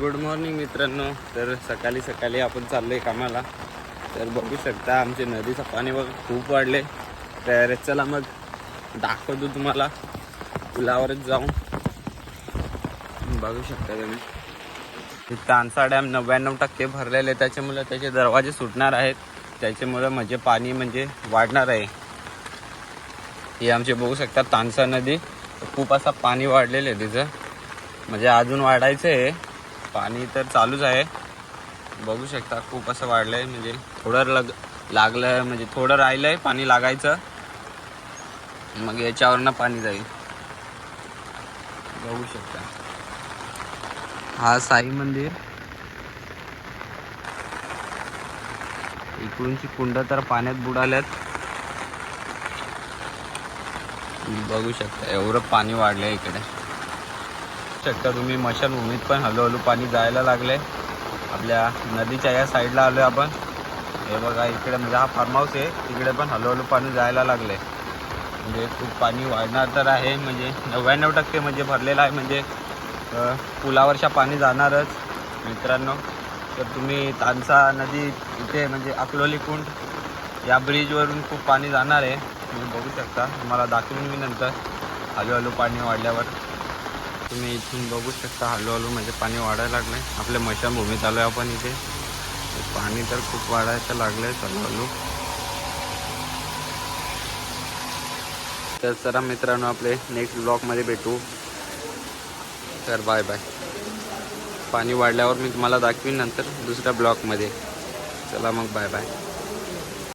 Good morning मित्रांनो. तर सकाळी सकाळी आपण चाललोय कामाला. तर बघू शकता आमचे नदीचं पाणी बघ खूप वाढले. तर चला मग दाखवतो तुम्हाला. पुलावरच जाऊन. बघू शकता तुम्ही. तानसा डॅम नव्याण्णव टक्के भरलेले आहे, त्याच्यामुळे त्याचे दरवाजे सुटणार आहेत. त्याच्यामुळे म्हणजे पाणी म्हणजे वाढणार आहे. हे आमचे बघू शकता तानसा नदी. खूप असा पाणी वाढलेलं आहे तिचं. म्हणजे अजून वाढायचं आहे. पाणी तर चालूच आहे. बघू शकता खूप असं वाढलं आहे म्हणजे थोडं लग लागलं म्हणजे थोडं राहिलं आहे पाणी लागायचं. मग याच्यावरनं पाणी जाईल. बघू शकता. हा साई मंदिर. इकडूनची कुंड तर पाण्यात बुडाल्यात. बघू शकता एवढं पाणी वाढलंय इकडे. शकता तुम्ही मशानभूमीत पण हळूहळू पाणी जायला लागले आपल्या नदीच्या या साईडला आलोय आपण. हे बघा इकडे म्हणजे हा फार्म हाऊस आहे. तिकडे पण हळूहळू पाणी जायला लागले म्हणजे खूप पाणी वाढणार तर आहे म्हणजे नव्याण्णव टक्के म्हणजे भरलेलं आहे. म्हणजे पुलावरच्या पाणी जाणारच मित्रांनो. तर तुम्ही तानसा नदी इथे म्हणजे अकलोली कुंड या ब्रिजवरून खूप पाणी जाणार आहे. तुम्ही बघू शकता. तुम्हाला दाखवून मी नंतर. हळूहळू पाणी वाढल्यावर. तुम्ही इथून बघू शकता हळूहळू म्हणजे पाणी वाढायला लागलं आहे आपल्या मशानभूमीत आलो आहे आपण इथे. पाणी तर खूप वाढायचं लागलं आहे हळूहळू तर चला मित्रांनो आपले नेक्स्ट ब्लॉगमध्ये भेटू. तर बाय बाय पाणी वाढल्यावर मी तुम्हाला दाखवीन नंतर दुसऱ्या ब्लॉकमध्ये चला मग बाय बाय